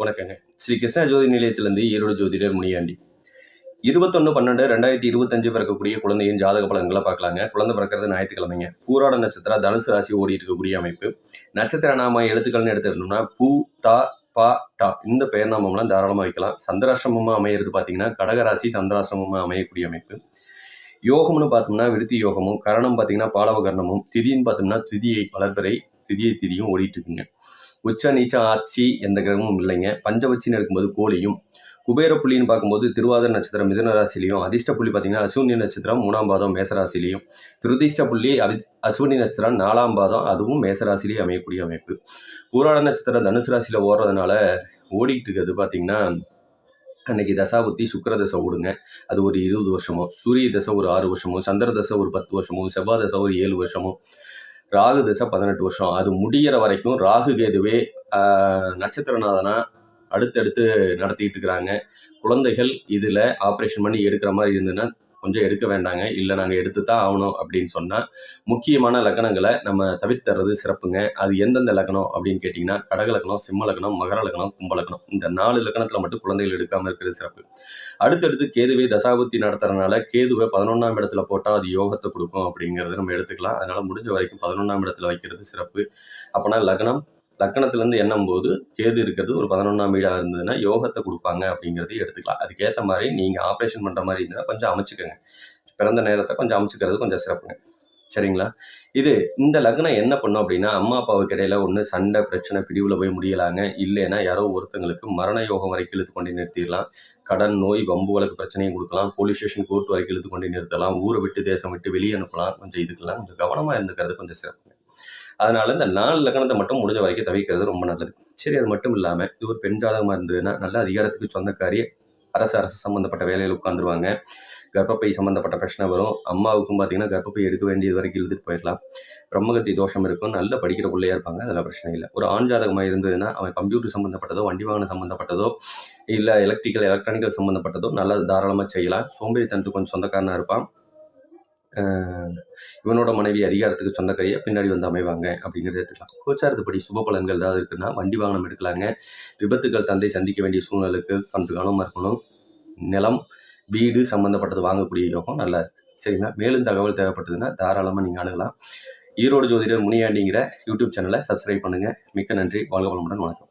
வணக்கங்க. ஸ்ரீ கிருஷ்ணா ஜோதி நிலையத்திலிருந்து ஈரோடு ஜோதிடர் முனியாண்டி. இருபத்தொன்று பன்னெண்டு ரெண்டாயிரத்தி இருபத்தஞ்சு பிறக்கக்கூடிய குழந்தையின் ஜாதக பலன்களை பார்க்கலாங்க. குழந்தை பிறக்கிறது ஞாயிற்றுக்கிழமைங்க. பூராட நட்சத்திரம் தனுசு ராசி ஓடிட்டு இருக்கக்கூடிய அமைப்பு. நட்சத்திர நாம எழுத்துக்கள்னு எடுத்துக்கிட்டோம்னா பூ தா பா டா. இந்த பெயர் நாமம்லாம் தாராளமாக வைக்கலாம். சந்திராசிரமமாக அமையிறது பார்த்தீங்கன்னா கடகராசி சந்திராசிரமமாக அமையக்கூடிய அமைப்பு. யோகம்னு பார்த்தோம்னா விருத்தி யோகமும் கரணம் பார்த்தீங்கன்னா பாலவகரணமும் திதின்னு பார்த்தோம்னா திதியை வளர்ப்பறை திதியை திதியும் ஓடிட்டு இருக்குங்க உச்ச நீச்ச ஆட்சி எந்த கிரகமும் இல்லைங்க. பஞ்சபட்சின்னு இருக்கும்போது கோழியும் குபேர புள்ளின்னு பார்க்கும்போது திருவாதிர நட்சத்திரம் மிதுன ராசிலையும் அதிர்ஷ்ட புள்ளி பார்த்தீங்கன்னா அஸ்வினி நட்சத்திரம் மூணாம் பாதம் மேசராசிலையும் திருதிஷ்ட புள்ளி அவி அஸ்வினி நட்சத்திரம் நாலாம் பாதம் அதுவும் மேசராசிலேயே அமையக்கூடிய அமைப்பு. பூராள நட்சத்திரம் தனுசு ராசியில் ஓடுறதுனால ஓடிக்கிட்டு இருக்கிறது பார்த்தீங்கன்னா அன்னைக்கு தசாபுத்தி சுக்கர தசை ஓடுங்க. அது ஒரு இருபது வருஷமோ சூரிய தசை ஒரு ஆறு வருஷமோ சந்திர தசை ஒரு பத்து வருஷமோ செவ்வாய் தசை ஒரு ஏழு வருஷமோ ராகு திசை பதினெட்டு வருஷம். அது முடியிற வரைக்கும் ராகு கேதுவே நட்சத்திரநாதனாக நட்சத்திரநாதனா அடுத்தடுத்து நடத்திக்கிட்டு இருக்கிறாங்க. குழந்தைகள் இதில் ஆப்ரேஷன் பண்ணி எடுக்கிற மாதிரி இருந்ததுன்னா கொஞ்சம் எடுக்க வேண்டாங்க. இல்லை நாங்கள் எடுத்து தான் ஆகணும் அப்படின்னு சொன்னால் முக்கியமான லக்கணங்களை நம்ம தவிர்த்துறது சிறப்புங்க. அது எந்தெந்த லக்கணம் அப்படின்னு கேட்டிங்கன்னா கடக லக்கணம் சிம்ம லக்கணம் மகர லக்கணம் கும்ப லக்கணம். இந்த நாலு லக்கணத்தில் மட்டும் குழந்தைகள் எடுக்காமல் இருக்கிறது சிறப்பு. அடுத்தடுத்து கேதுவை தசாபுத்தி நடத்துறதுனால கேதுவை பதினொன்றாம் இடத்துல போட்டால் அது யோகத்தை கொடுக்கும் அப்படிங்கிறத நம்ம எடுத்துக்கலாம். அதனால் முடிஞ்ச வரைக்கும் பதினொன்றாம் இடத்துல வைக்கிறது சிறப்பு. அப்போனா லக்னம் லக்கணத்துலேருந்து எண்ணும் போது கேது இருக்கிறது ஒரு பதினொன்றாம் வீடாக இருந்ததுன்னா யோகத்தை கொடுப்பாங்க அப்படிங்கிறதையும் எடுத்துக்கலாம். அதுக்கேற்ற மாதிரி நீங்கள் ஆப்ரேஷன் பண்ணுற மாதிரி இருந்தால் கொஞ்சம் அமைச்சுக்கோங்க. பிறந்த நேரத்தை கொஞ்சம் அமைச்சுக்கிறது கொஞ்சம் சிறப்புங்க. சரிங்களா? இது இந்த லக்னம் என்ன பண்ணும் அப்படின்னா அம்மா அப்பாவுக்கு இடையில ஒன்று சண்டை பிரச்சனை பிரிவில் போய் முடியலாங்க. இல்லைன்னா யாரோ ஒருத்தங்களுக்கு மரண யோகம் வரைக்கும் இழுத்து கொண்டு நிறுத்திடலாம். கடன் நோய் வம்பு வழக்கு பிரச்சனையும் கொடுக்கலாம். போலீஸ் ஸ்டேஷன் கோர்ட் வரைக்கும் இழுத்து கொண்டு நிறுத்தலாம். ஊரை விட்டு தேசம் விட்டு வெளியே அனுப்பலாம். கொஞ்சம் இதுக்கெல்லாம் கொஞ்சம் கவனமாக இருந்துக்கிறது கொஞ்சம் சிறப்புங்க. அதனால் இந்த நாலு லக்கணத்தை மட்டும் முடிஞ்ச வரைக்கும் தவிர்க்கிறது ரொம்ப நல்லது. சரி அது மட்டும் இல்லாமல் இது ஒரு பெண் ஜாதகமாக இருந்ததுன்னா நல்ல அதிகாரத்துக்கு சொந்தக்காரி அரசு அரசு சம்மந்தப்பட்ட வேலையில் உட்காந்துருவாங்க கர்ப்பப்பை சம்மந்தப்பட்ட பிரச்சனை வரும். அம்மாவுக்கும் பார்த்தீங்கன்னா கர்ப்பப்பை எடுக்க வேண்டியது வரைக்கும் இழுத்துட்டு போயிடலாம். பிரம்மகத்தி தோஷம் இருக்கும். நல்ல படிக்கிற பிள்ளையா இருப்பாங்க. அதெல்லாம் பிரச்சனை இல்லை. ஒரு ஆண் ஜாதகமாக இருந்ததுன்னா அவன் கம்ப்யூட்டர் சம்மந்தப்பட்டதோ வண்டி வாகனம் சம்மந்தப்பட்டதோ இல்லை எலக்ட்ரிக்கல் எலக்ட்ரானிக்கல் சம்மந்தப்பட்டதோ நல்லா தாராளமாக செய்யலாம். சோம்பேறித்தனத்துக்கு கொஞ்சம் சொந்தக்காரனாக இருப்பான். இவனோட மனைவி அதிகாரத்துக்கு சொந்தக்கரையை பின்னாடி வந்து அமைவாங்க அப்படிங்கிறத எடுத்துக்கலாம். கோச்சாரத்துப்படி சுப பலன்கள் ஏதாவது இருக்குன்னா வண்டி வாகனம் எடுக்கலாங்க. விபத்துகள் தந்தை சந்திக்க வேண்டிய சூழ்நிலைக்கு கொஞ்சம் கவனமாக இருக்கணும். நிலம் வீடு சம்மந்தப்பட்டது வாங்கக்கூடிய யோகம் நல்லா இருக்குது சரிங்களா? மேலும் தகவல் தேவைப்பட்டதுன்னா தாராளமாக நீங்கள் அணுகலாம். ஈரோடு ஜோதிடர் முனியாண்டிங்கிற யூடியூப் சேனலை சப்ஸ்கிரைப் பண்ணுங்கள் மிக்க நன்றி. வாழ்க வளமுடன். வணக்கம்.